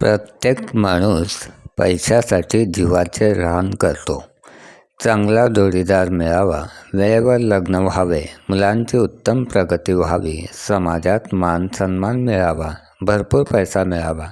प्रत्येक माणूस पैशासाठी जीवाचे रान करतो. चांगला जोडीदार मिळावा वेळेवर लग्न व्हावे मुलांची उत्तम प्रगती व्हावी समाजात मान सन्मान मिळावा भरपूर पैसा मिळावा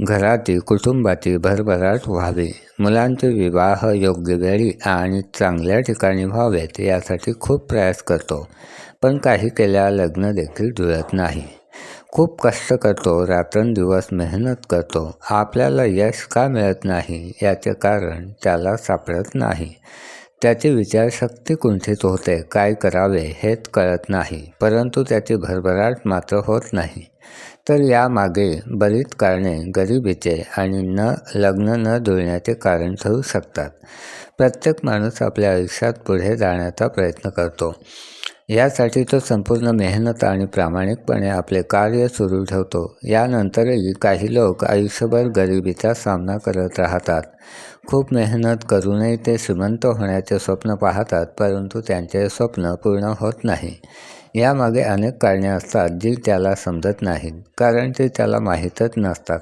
घराची कुटुंबाची भरभराट व्हावी मुलांचे विवाह योग्य वेळी आणि चांगल्या ठिकाणी व्हावेत यासाठी खूप प्रयास करतो पण काही केल्या लग्न देखील जुळत नाही. खूप कष्ट करतो रात्रंदिवस मेहनत करतो. आपल्याला यश का मिळत नाही याचे कारण त्याला सापडत नाही. त्याची विचारशक्ती कुंठित होते काय करावे हेच कळत नाही परंतु त्याची भरभराट मात्र होत नाही. तर यामागे बरीच कारणे गरिबीचे आणि न लग्न न जुळण्याचे कारण ठरू शकतात. प्रत्येक माणूस आपल्या आयुष्यात पुढे जाण्याचा प्रयत्न करतो. यासाठी तो संपूर्ण मेहनत आणि प्रामाणिकपणे आपले कार्य सुरू ठेवतो. यानंतरही काही लोक आयुष्यभर गरिबीचा सामना करत राहतात. खूप मेहनत करूनही ते श्रीमंत होण्याचे स्वप्न पाहतात परंतु त्यांचे स्वप्न पूर्ण होत नाही. यामागे अनेक कारणे असतात जी त्याला समजत नाहीत कारण ते त्याला माहीतच नसतात.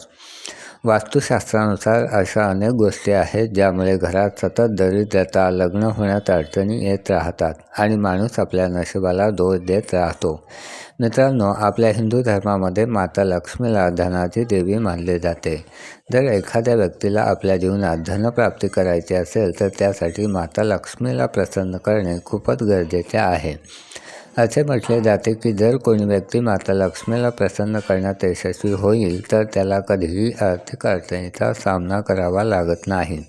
वास्तुशास्त्रानुसार अशा अनेक गोष्टी आहेत ज्यामुळे घरात सतत दरिद्रता लग्न होण्यात अडचणी येत राहतात आणि माणूस आपल्या नशिबाला दोष देत राहतो. मित्रांनो आपल्या हिंदू धर्मामध्ये माता लक्ष्मीला धनाची देवी मानले जाते. जर एखाद्या व्यक्तीला आपल्या जीवनात धनप्राप्ती करायची असेल तर त्यासाठी माता लक्ष्मीला प्रसन्न करणे खूपच गरजेचे आहे. असे म्हटले जाते की जर कोणी व्यक्ती माता लक्ष्मीला प्रसन्न करण्यात यशस्वी होईल तर त्याला कधीही आर्थिक अडचणीचा सामना करावा लागत नाही.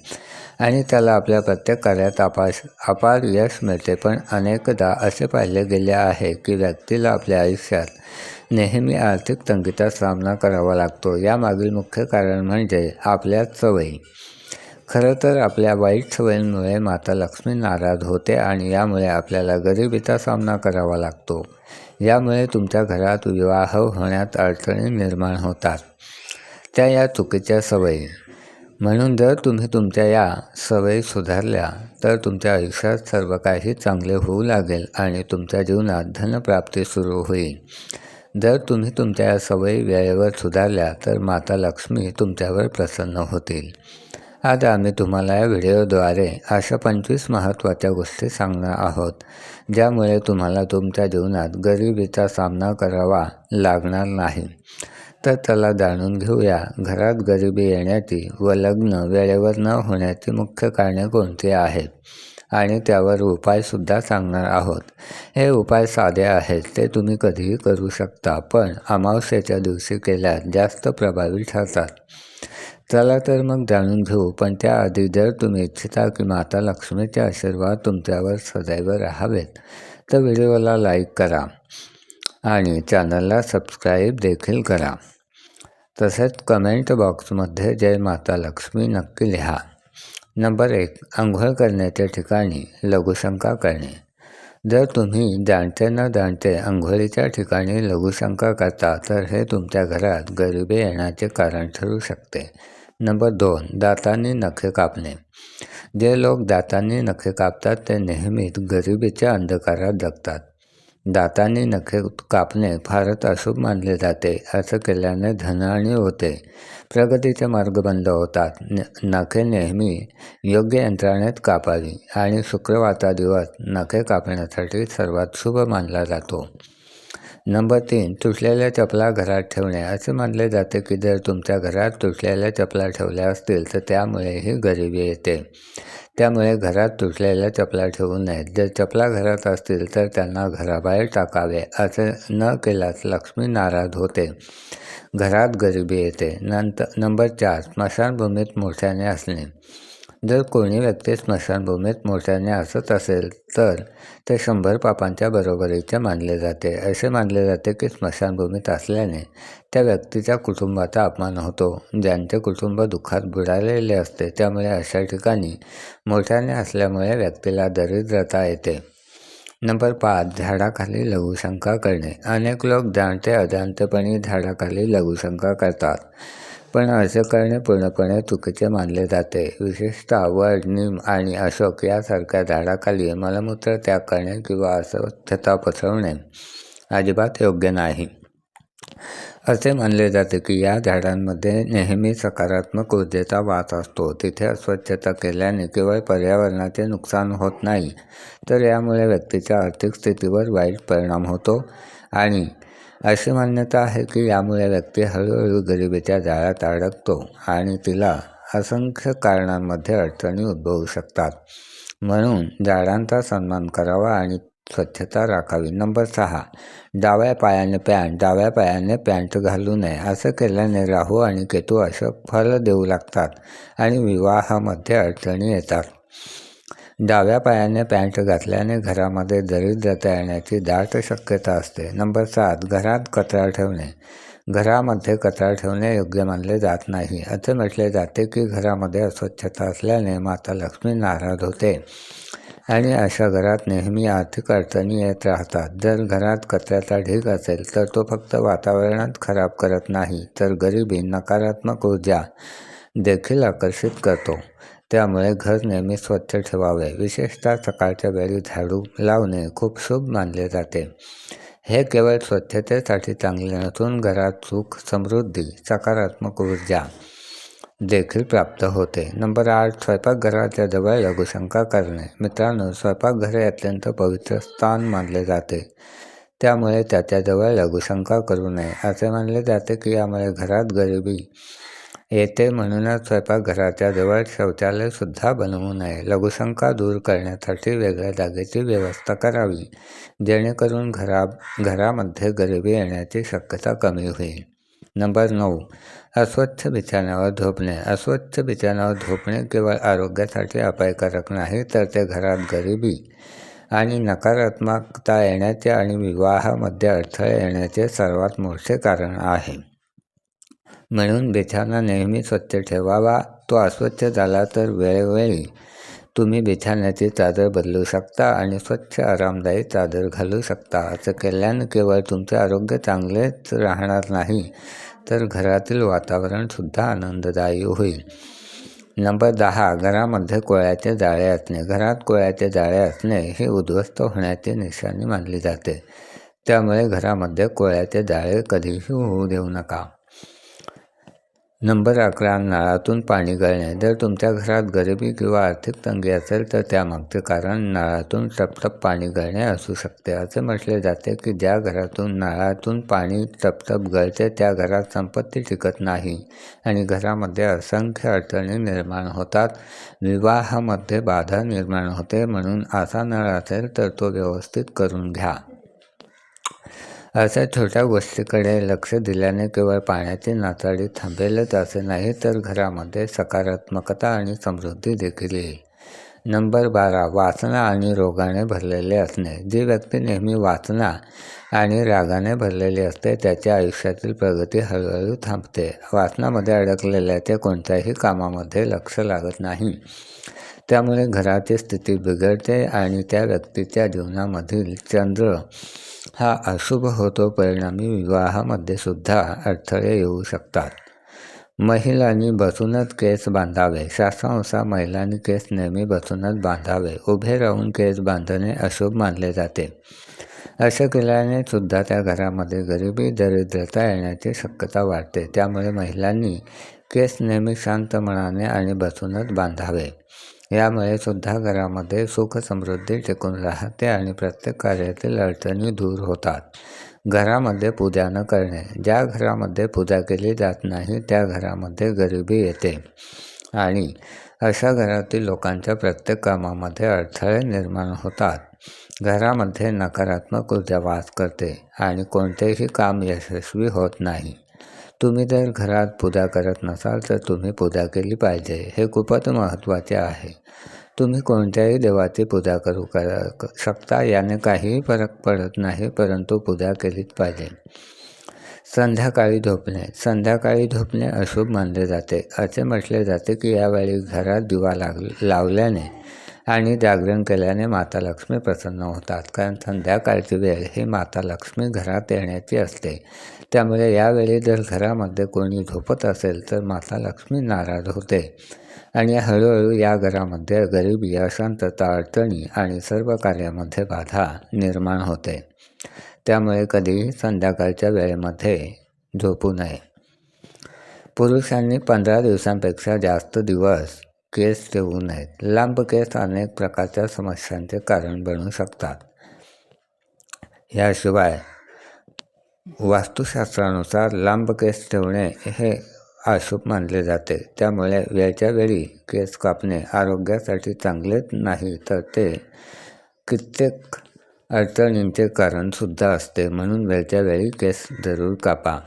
आणि त्याला आपल्या प्रत्येक कार्यात अपाश अपार यश मिळते. पण अनेकदा असे पाहिले गेले आहे की व्यक्तीला आपल्या आयुष्यात नेहमी आर्थिक तंगीचा सामना करावा लागतो. यामागील मुख्य कारण म्हणजे आपल्या सवयी. खरं तर आपल्या वाईट सवयींमुळे माता लक्ष्मी नाराज होते आणि यामुळे आपल्याला गरिबीचा सामना करावा लागतो. यामुळे तुमच्या घरात विवाह होण्यात अडचणी निर्माण होतात. त्या या चुकीच्या सवयी. म्हणून जर तुम्ही तुमच्या या सवयी सुधारल्या तर तुमच्या आयुष्यात सर्व काही चांगले होऊ लागेल आणि तुमच्या जीवनात धनप्राप्ती सुरू होईल. जर तुम्ही तुमच्या या सवयी वेळेवर सुधारल्या तर माता लक्ष्मी तुमच्यावर प्रसन्न होतील. आज आम्ही तुम्हाला या व्हिडिओद्वारे अशा पंचवीस महत्त्वाच्या गोष्टी सांगणार आहोत ज्यामुळे तुम्हाला तुमच्या जीवनात गरिबीचा सामना करावा लागणार नाही. तर त्याला जाणून घेऊया घरात गरिबी येण्याची व लग्न वेळेवर न होण्याची मुख्य कारणे कोणती आहेत? आणि त्यावर उपायसुद्धा सांगणार आहोत. हे उपाय साधे आहेत ते तुम्ही कधीही करू शकता पण अमावस्येच्या दिवशी केल्यास जास्त प्रभावी ठरतात. चला तर मग जाणून घेऊ पण त्याआधी जर तुम्ही इच्छिता की माता लक्ष्मीचे आशीर्वाद तुमच्यावर सदैव राहावेत तर व्हिडिओला लाईक करा आणि चॅनलला सबस्क्राईब देखील करा. तसेच कमेंट बॉक्समध्ये जय माता लक्ष्मी नक्की लिहा. नंबर एक आंघोळ करण्याच्या ठिकाणी लघुशंका करणे. जर तुम्ही जाणते न जाणते आंघोळीच्या ठिकाणी लघुशंका करता तर हे तुमच्या घरात गरिबी येण्याचे कारण ठरू शकते. नंबर दोन दातांनी नखे कापणे. जे लोक दातांनी नखे कापतात ते नेहमीच गरिबीच्या अंधकारात जगतात. दातांनी नखे कापणे फारच अशुभ मानले जाते असं केल्याने धनहानी होते. प्रगतीचे मार्ग बंद होतात. नखे नेहमी योग्य यंत्रणेत कापावी आणि शुक्रवारचा दिवस नखे कापण्यासाठी सर्वात शुभ मानला जातो. नंबर तीन तुटलेल्या चपला घरात ठेवणे. असे मानले जाते की जर तुमच्या घरात तुटलेल्या चपला ठेवल्या असतील तर त्यामुळेही गरिबी येते. त्यामुळे घरात तुटलेल्या चपला ठेवू नयेत. जर चपला घरात असतील तर त्यांना घराबाहेर टाकावे असे न केल्यास लक्ष्मी नाराज होते. घरात गरिबी येते. नंतर नंबर चार स्मशानभूमीत मोठ्याने असणे जर कोणी व्यक्ती स्मशानभूमीत मोठ्याने असत असेल तर ते शंभर पापांच्या बरोबरीचे मानले जाते. असे मानले जाते की स्मशानभूमीत असल्याने त्या व्यक्तीच्या कुटुंबाचा अपमान होतो. ज्यांचे कुटुंब दुःखात बुडालेले असते त्यामुळे अशा ठिकाणी मोठ्याने असल्यामुळे व्यक्तीला दरिद्रता येते. नंबर पाच झाडाखाली लघुशंका करणे. अनेक लोक जाणते अजाणतेपणी झाडाखाली लघुशंका करतात. पण असे करणे पूर्णपणे चुकीचे मानले जाते. विशेषतः वड निम आणि अशोक यासारख्या झाडाखाली मलमूत्र त्याग करणे किंवा अस्वच्छता पसरवणे अजिबात योग्य नाही. असे मानले जाते की या झाडांमध्ये नेहमी सकारात्मक ऊर्जेचा वास असतो. तिथे अस्वच्छता केल्याने केवळ पर्यावरणाचे नुकसान होत नाही तर यामुळे व्यक्तीच्या आर्थिक स्थितीवर वाईट परिणाम होतो आणि अशी मान्यता आहे की यामुळे व्यक्ती हळूहळू गरिबीच्या जाळ्यात अडकतो आणि तिला असंख्य कारणांमध्ये अडचणी उद्भवू शकतात. म्हणून झाडांचा सन्मान करावा आणि स्वच्छता राखावी. नंबर सहा. डाव्या पायाने पॅन्ट डाव्या पायाने पॅन्ट घालू नये. असं केल्याने राहू आणि केतू असं फल देऊ लागतात आणि विवाहामध्ये अडचणी येतात. डाव्या पायाने पॅन्ट घातल्याने घरामध्ये दरिद्रता येण्याची दाट शक्यता असते. नंबर सात घरात कचरा ठेवणे. घरामध्ये कचरा ठेवणे योग्य मानले जात नाही. असे म्हटले जाते की घरामध्ये अस्वच्छता असल्याने माता लक्ष्मी नाराज होते आणि अशा घरात नेहमी आर्थिक अडचणी येत राहतात. जर घरात कचऱ्याचा ढीग असेल तर तो फक्त वातावरणात खराब करत नाही तर गरिबी नकारात्मक ऊर्जा देखील आकर्षित करतो. त्यामुळे घर नेहमी स्वच्छ ठेवावे. विशेषतः सकाळच्या वेळी झाडू लावणे खूप शुभ मानले जाते. हे केवळ स्वच्छतेसाठी चांगले नसून घरात सुख समृद्धी सकारात्मक ऊर्जा देखील प्राप्त होते. नंबर आठ स्वयंपाकघराच्या जवळ लघुशंका करणे. मित्रांनो स्वयंपाकघर अत्यंत पवित्र स्थान मानले जाते. त्यामुळे त्याच्याजवळ लघुशंका करू नये. असे मानले जाते की यामुळे घरात गरिबी येते म्हणूनच स्वयंपाकघराच्या जवळ शौचालयसुद्धा बनवू नये लघुशंका दूर करण्यासाठी वेगळ्या जागेची व्यवस्था करावी जेणेकरून घरा घरामध्ये गरिबी येण्याची शक्यता कमी होईल. नंबर नऊ. अस्वच्छ बिछाण्यावर झोपणे. अस्वच्छ बिछाण्यावर झोपणे केवळ आरोग्यासाठी अपायकारक नाही तर ते घरात गरिबी आणि नकारात्मकता येण्याचे आणि विवाहामध्ये अडथळे येण्याचे सर्वात मोठे कारण आहे. म्हणून बिछाना नेहमी स्वच्छ ठेवावा. तो अस्वच्छ झाला तर वेळोवेळी तुम्ही बिछाण्याची चादर बदलू शकता आणि स्वच्छ आरामदायी चादर घालू शकता. असं केल्याने केवळ तुमचे आरोग्य चांगलेच राहणार नाही तर घरातील वातावरणसुद्धा आनंददायी होईल. नंबर दहा घरामध्ये कोळ्याचे जाळे असणे. घरात कोळ्याचे जाळे असणे हे उद्ध्वस्त होण्याची निशाणी मानली जाते. त्यामुळे घरामध्ये कोळ्याचे जाळे कधीही होऊ देऊ नका. नंबर अकरा नळातून पाणी गळणे जर तुमच्या घरात गरिबी किंवा आर्थिक तंगी असेल तर त्यामागचे कारण नळातून टपटप पाणी गळणे असू शकते. असे म्हटले जाते की ज्या घरातून नळातून पाणी टपटप गळते त्या घरात संपत्ती टिकत नाही आणि घरामध्ये असंख्य अडचणी निर्माण होतात. विवाहामध्ये बाधा निर्माण होते म्हणून असा नळ असेल तर तो व्यवस्थित करून घ्या. अशा छोट्या गोष्टीकडे लक्ष दिल्याने केवळ पाण्याची नाचाडी थांबेलच असे नाही तर घरामध्ये सकारात्मकता आणि समृद्धी देखील येईल. नंबर बारा वासना आणि रोगाने भरलेले असणे. जी व्यक्ती नेहमी वाचना आणि रागाने भरलेली असते त्याच्या आयुष्यातील प्रगती हळूहळू थांबते. वाचनामध्ये अडकलेल्या ते कोणत्याही कामामध्ये लक्ष लागत नाही. त्यामुळे घराची स्थिती बिघडते आणि त्या व्यक्तीच्या जीवनामधील चंद्र हा अशुभ होतो परिणामी विवाहामध्ये सुद्धा अडथळे येऊ शकतात. महिलांनी बसूनच केस बांधावे शास्त्रानुसार महिलांनी केस नेहमी बसूनच बांधावे उभे राहून केस बांधणे अशुभ मानले जाते. असे केल्याने सुद्धा त्या घरामध्ये गरिबी दरिद्रता येण्याची शक्यता वाढते. त्यामुळे महिलांनी केस नेहमी शांत मनाने आणि बसूनच बांधावे. यामुळे सुद्धा घरामध्ये सुख समृद्धी टिकून राहते आणि प्रत्येक कार्यातील अडचणी दूर होतात. घरामध्ये पूजा न करणे. ज्या घरामध्ये पूजा केली जात नाही त्या घरामध्ये गरिबी येते. आणि अशा घरातील लोकांच्या प्रत्येक कामामध्ये अडथळे निर्माण होतात. घरामध्ये नकारात्मक ऊर्जा वास करते आणि कोणतेही काम यशस्वी होत नाही. तुम्ही जर घरात पूजा करत नसाल तर तुम्ही पूजा केली पाहिजे. हे खूपच महत्त्वाचे आहे. तुम्ही कोणत्याही देवाची पूजा करू कर शकता याने काहीही फरक पडत नाही परंतु पूजा केलीच पाहिजे. संध्याकाळी झोपणे. संध्याकाळी झोपणे अशुभ मानले जाते. असे म्हटले जाते की यावेळी घरात दिवा लाग लावल्याने आणि जागरण केल्याने माता लक्ष्मी प्रसन्न होतात. कारण संध्याकाळची वेळ ही माता लक्ष्मी घरात येण्याची असते. त्यामुळे यावेळी जर घरामध्ये कोणी झोपत असेल तर माता लक्ष्मी नाराज होते. आणि हळूहळू या घरामध्ये गरिबी अशांतता अडचणी आणि सर्व कार्यामध्ये बाधा निर्माण होते. त्यामुळे कधीही संध्याकाळच्या वेळेमध्ये झोपू नये. पुरुषांनी पंधरा दिवसांपेक्षा जास्त दिवस केस ठेवू नयेत. लांब केस अनेक प्रकारच्या समस्यांचे कारण बनू शकतात. याशिवाय वास्तुशास्त्रानुसार लांब केस ठेवणे हे अशुभ मानले जाते. त्यामुळे वेळच्या वेळी केस कापणे आरोग्यासाठी चांगलेच नाही तर ते कित्येक अडचणींचे कारणसुद्धा असते. म्हणून वेळच्या वेळी केस जरूर कापा.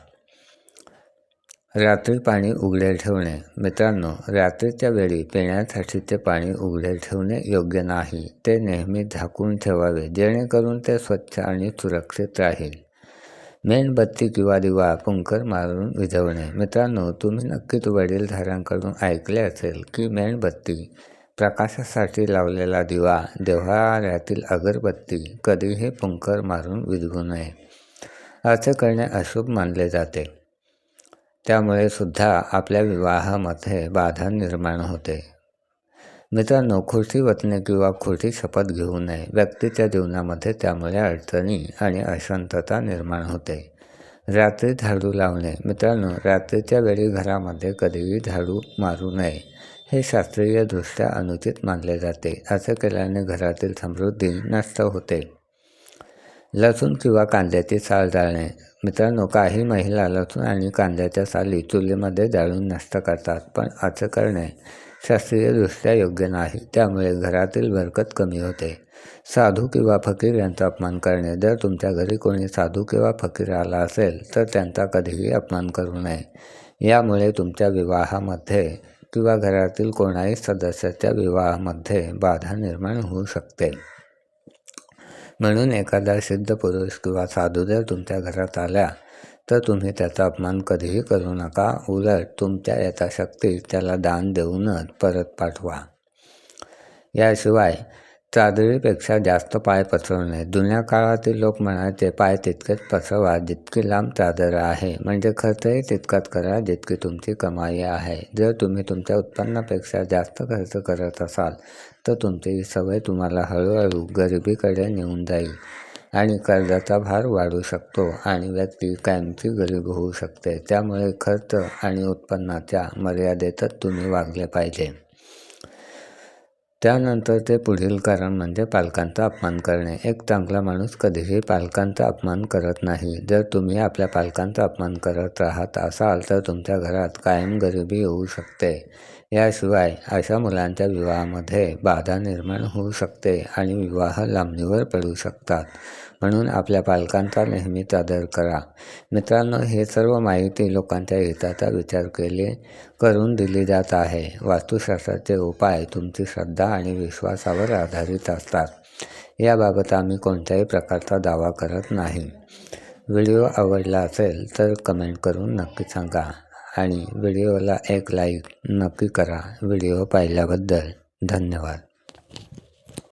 रात्री पाणी उघडे ठेवणे. मित्रांनो रात्रीच्या वेळी पिण्यासाठीचे पाणी उघडे ठेवणे योग्य नाही. ते नेहमी झाकून ठेवावे जेणेकरून ते स्वच्छ आणि सुरक्षित राहील. मेणबत्ती किंवा दिवा पुंकर मारून विझवणे. मित्रांनो तुम्ही नक्कीच वडीलधाऱ्यांकडून ऐकले असेल की मेणबत्ती प्रकाशासाठी लावलेला दिवा देव्हाऱ्यातील अगरबत्ती कधीही पुंकर मारून विझवू नये. असे करणे अशुभ मानले जाते. त्यामुळे सुद्धा आपल्या विवाहामध्ये बाधा निर्माण होते. मित्रांनो खोटी वतने किंवा खोटी शपथ घेऊ नये. व्यक्तीच्या जीवनामध्ये त्यामुळे अडचणी आणि अशांतता निर्माण होते. रात्री झाडू लावणे. मित्रांनो रात्रीच्या वेळी घरामध्ये कधीही झाडू मारू नये. हे शास्त्रीयदृष्ट्या अनुचित मानले जाते. असे केल्याने घरातील समृद्धी नष्ट होते. लसूण किंवा कांद्याची साल जाळणे. मित्रांनो काही महिला लसूण आणि कांद्याच्या साली चुलीमध्ये जाळून नष्ट करतात पण असं करणे शास्त्रीयदृष्ट्या योग्य नाही. त्यामुळे घरातील बरकत कमी होते. साधू किंवा फकीर यांचा अपमान करणे. जर तुमच्या घरी कोणी साधू किंवा फकीर आला असेल तर त्यांचा कधीही अपमान करू नये. यामुळे तुमच्या विवाहामध्ये किंवा घरातील कोणाही सदस्याच्या विवाहामध्ये बाधा निर्माण होऊ शकते. म्हणून एखादा सिद्ध पुरुष किंवा साधू जर तुमच्या घरात आल्या तर तुम्ही त्याचा अपमान कधीही करू नका. उलट तुमच्या यथाशक्ती त्याला दान देऊनच परत पाठवा. याशिवाय चादरीपेक्षा जास्त पाय पसरवणे. जुन्या काळातील लोक म्हणायचे पाय तितकेच पसरवा जितकी लांब चादर आहे. म्हणजे खर्चही तितकाच करा जितकी तुमची कमाई आहे. जर तुम्ही तुमच्या उत्पन्नापेक्षा जास्त खर्च करत असाल तर तुमची सवय तुम्हाला हळूहळू गरिबीकडे नेऊन जाईल आणि कर्जाचा भार वाढू शकतो आणि व्यक्ती कायमची गरीब होऊ शकते. त्यामुळे खर्च आणि उत्पन्नाच्या मर्यादेतच तुम्ही वागले पाहिजे. त्यानंतर ते पुढील कारण म्हणजे पालकांचा अपमान करणे. एक चांगला माणूस कधीही पालकांचा अपमान करत नाही. जर तुम्ही आपल्या पालकांचा अपमान करत राहत असाल तर तुमच्या घरात कायम गरिबी येऊ शकते. याशिवाय अशा मुलांच्या विवाहामध्ये बाधा निर्माण होऊ शकते आणि विवाह लांबणीवर पडू शकतात. म्हणून आपल्या पालकांचा नेहमीच आदर करा. मित्रांनो हे सर्व माहिती लोकांच्या हिताचा विचार केले करून दिली जात आहे. वास्तुशास्त्राचे उपाय तुमची श्रद्धा आणि विश्वासावर आधारित असतात. याबाबत आम्ही कोणत्याही प्रकारचा दावा करत नाही. व्हिडिओ आवडला असेल तर कमेंट करून नक्की सांगा. आणि व्हिडिओला एक लाईक नक्की करा. व्हिडिओ पाहिल्याबद्दल धन्यवाद.